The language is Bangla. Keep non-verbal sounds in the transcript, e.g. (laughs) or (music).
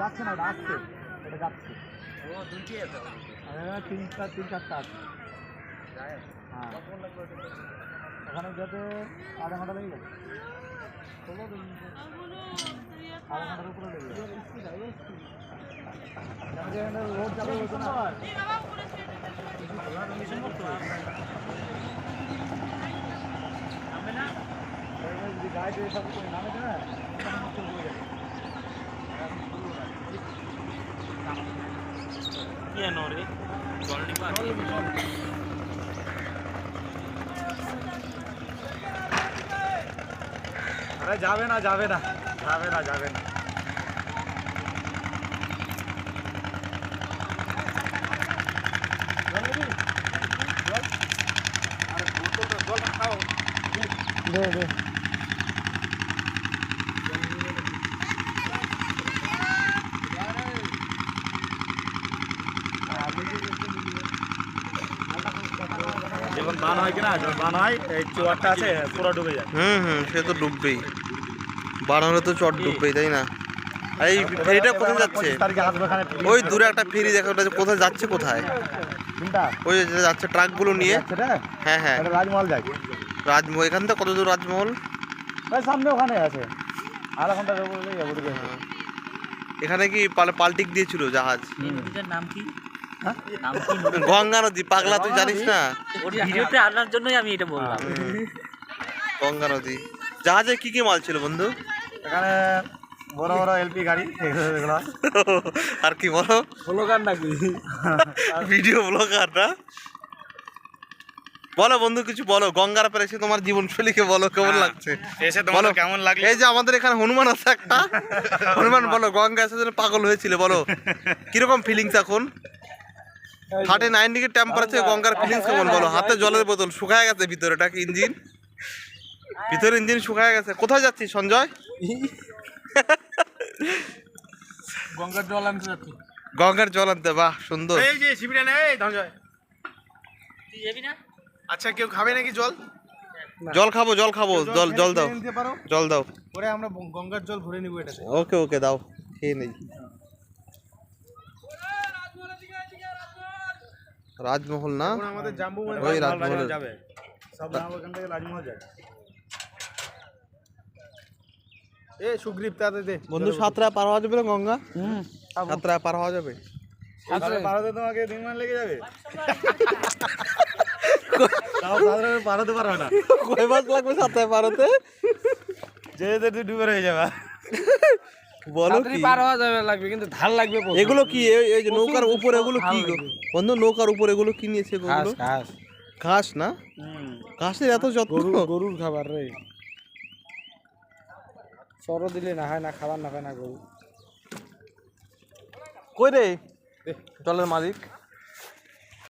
যাচ্ছে না ওটা আসছে এটা যাচ্ছে এখানে তিনটা তিন চারটা আছে হ্যাঁ ওখানে যেতে আধা ঘণ্টা লেগে চলো আধা ঘণ্টার উপরে লেগে যাবে কেন রে আরে যাবে না যাবে না। যাবে না যাবে না। দে দে। যখন বান হয় কিনা যখন বান হয় এই চুয়ারটা আছে পুরো ডুবে যায়। হুম হুম সে তো ডুববেই। তো চট ডুববেই তাই না? আর এই ফেরিটা কোথায় যাচ্ছে? ওই দূরে একটা ফেরি দেখা ওটা কোথায় যাচ্ছে কোথায়? ওই যে যাচ্ছে ট্রাকগুলো নিয়ে। হ্যাঁ হ্যাঁ। রাজমহল যায়। রাজমহল এখান থেকে কত দূর রাজমহল? ভাই সামনে ওখানে আছে। আধা ঘণ্টা যাব বলে যাব ঢুকে এখানে কি পাল- পাল্টিক দিয়েছিল জাহাজ? নাম কি? হ্যাঁ? নাম কি গঙ্গা নদী পাগলা তুই জানিস না? ভিডিওতে আনার জন্যই আমি এটা বললাম। গঙ্গা নদী। জাহাজে কি কি মাল ছিল বন্ধু? এখানে বড় বড় এলপি গাড়ি এগুলো। (laughs) আর কি বলো? স্লোগান নাকি? (laughs) ভিডিও ব্লগার না? বলো বন্ধু কিছু বলো। গঙ্গার পরে এসে তোমার জীবনশৈলীকে বলো কেমন লাগছে? এসে বলো। কেমন লাগল? এই যে আমাদের এখানে হনুমান আছে একটা। হনুমান বলো গঙ্গা এসে যেন পাগল হয়েছিল বলো। কীরকম ফিলিংস এখন? থার্টি নাইন ডিগ্রি টেম্পারেচার গঙ্গার ফিলিংস কেমন বলো? হাতে জলের বোতল শুকায় গেছে ভিতরে এটা কি ইঞ্জিন ভিতরে ইঞ্জিন শুকায় গেছে। কোথায় যাচ্ছিস সঞ্জয়? গঙ্গার জল আনতে যাচ্ছি। গঙ্গার জল আনতে বাহ সুন্দর। এই যে শিবিরে নেই ধনজয়। তুই যাবি না? আচ্ছা কেউ খাবে নাকি জল? জল খাব জল খাব জল জল দাও নিতে পারো। জল দাও। পরে আমরা গঙ্গার জল ভরে নিব এটাতে ওকে ওকে দাও খেয়ে নেই। রাজমহল না? আমাদের জাম্বু মানে ওই রাজমহল যাবে। সব জামাবো এখান থেকে রাজমহল যায়। এ সুগ্রীব তাতে দে। বন্ধু পার হওয়া যাবে না গঙ্গা? সাতটায় পার হওয়া যাবে। তাহলে ভারতে তোমাকে দিন মান লেগে যাবে। (laughs) পারতে পারবে না। কয় মাস লাগবে সাতটায় পার যে যে তুই ডুবে রয়ে যাবে। বলো কি? পার হওয়া যাবে লাগবে কিন্তু ধার লাগবে এগুলো কি? এই এই যে নৌকার উপরে এগুলো কি বন্ধু নৌকার উপরে এগুলো কি নিয়েছে ঘাস এগুলো? ঘাস ঘাস। না? ঘাসের এত যত্ন? গরুর খাবার রে। সরো দিলে না হয় না খাবার না পায় না গরু। কই রে? জলের মালিক।